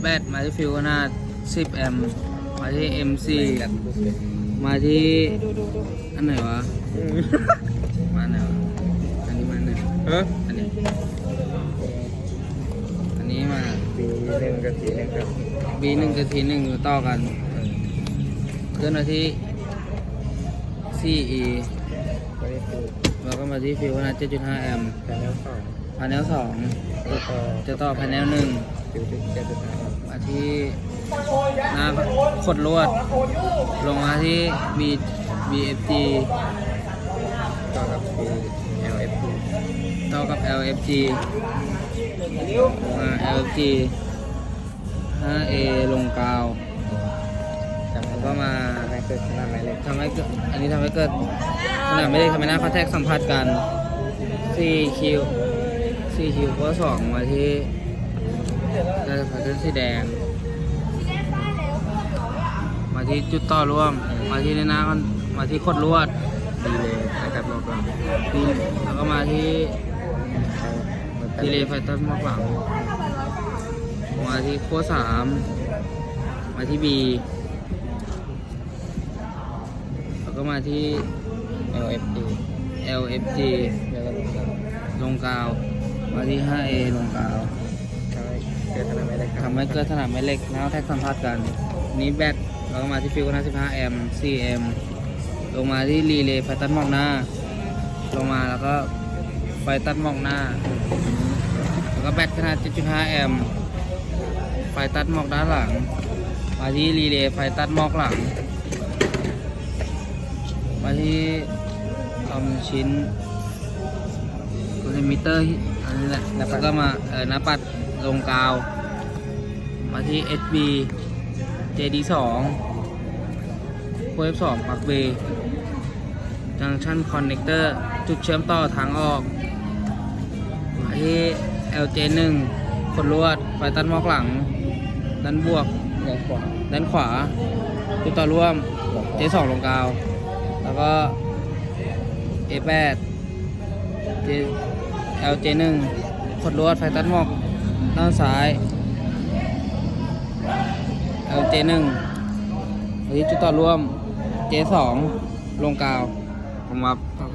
แบตมาที่ฟิวขนาด 10 แอมป์มาที่ MC มาที่อันไหนวะ มาไหนวะ อันนี้มาไหนฮะอันนี้ อันนี้มา ปีหนึ่งกับทีหนึ่งครับ B1 กับ T1 ต่อกันเคลื่อนมาที่ CE ก็นี่คือแล้วก็มาที่ฟิวขนาด 7.5 แอมป์แนวสองพาเนล2แล้วก็จะต่อพาเนล1 ฟิวจุดเจ็ดจุดห้ามาที่น้าขดลวด ลงมาที่ B BFG ต่อกับปี LFP ต่อกับ LFG มา LFG 5A ลงกาวจำแล้วก็มาทำให้เกิดขนาดไหนเลยทำให้เกิดอันนี้ทำให้เกิดขนาดไม่ได้ทำให้หน้าคอนแทคสัมผัสกัน 4Q 4Q ก็2มาที่ สีแดง มาที่จุดต่อร่วม มาที่ในน้ากันมาที่ขดลวดดีเลยนะครับบอกเรานี่แล้วก็มาที่ทีเลไฟต้นมอกหลังมาที่ขั้วสามมาที่ B แล้วก็มาที่ LFP LFG ลงกันลงกาว มาที่ 5A ลงกาว ไหนเลยครับทำให้เกิดสนามแม่เหล็กแล้วแท็กสัมผัสกัน นี้แบตแล้วก็มาที่ฟิวก็น่า15แอมป์4แอมป์ลงมาที่รีเลย์ไฟตัดหมอกหน้า ลงมาแล้วก็ไฟตัดหมอกหน้า แล้วก็แบตขนาด 7.5 แอมป์ไฟตัดหมอกด้านหลัง มาที่รีเลย์ไฟตัดหมอกหลัง มาที่ทำชิ้นคอนมิเตอร์อันนี้แหละแล้วก็มาเออหน้าปัดลงกาว มาที่ SB JD2 โค้ด2ปลั๊กเบจังชันคอนเนคเตอร์จุดเชื่อมต่อทางออกมาที่ LJ1 ขดลวดไฟตัดหมอกหลัง ด้านบวกเงินกว่าด้านขวาจุดต่อร่วม J2 ลงกาว แล้วก็ A8 J LJ1 ขดลวดไฟตัดหมอกด้านซ้าย เจหน J1 อันนี้จุดต่อร่วมเจสองลงกาวผมครับ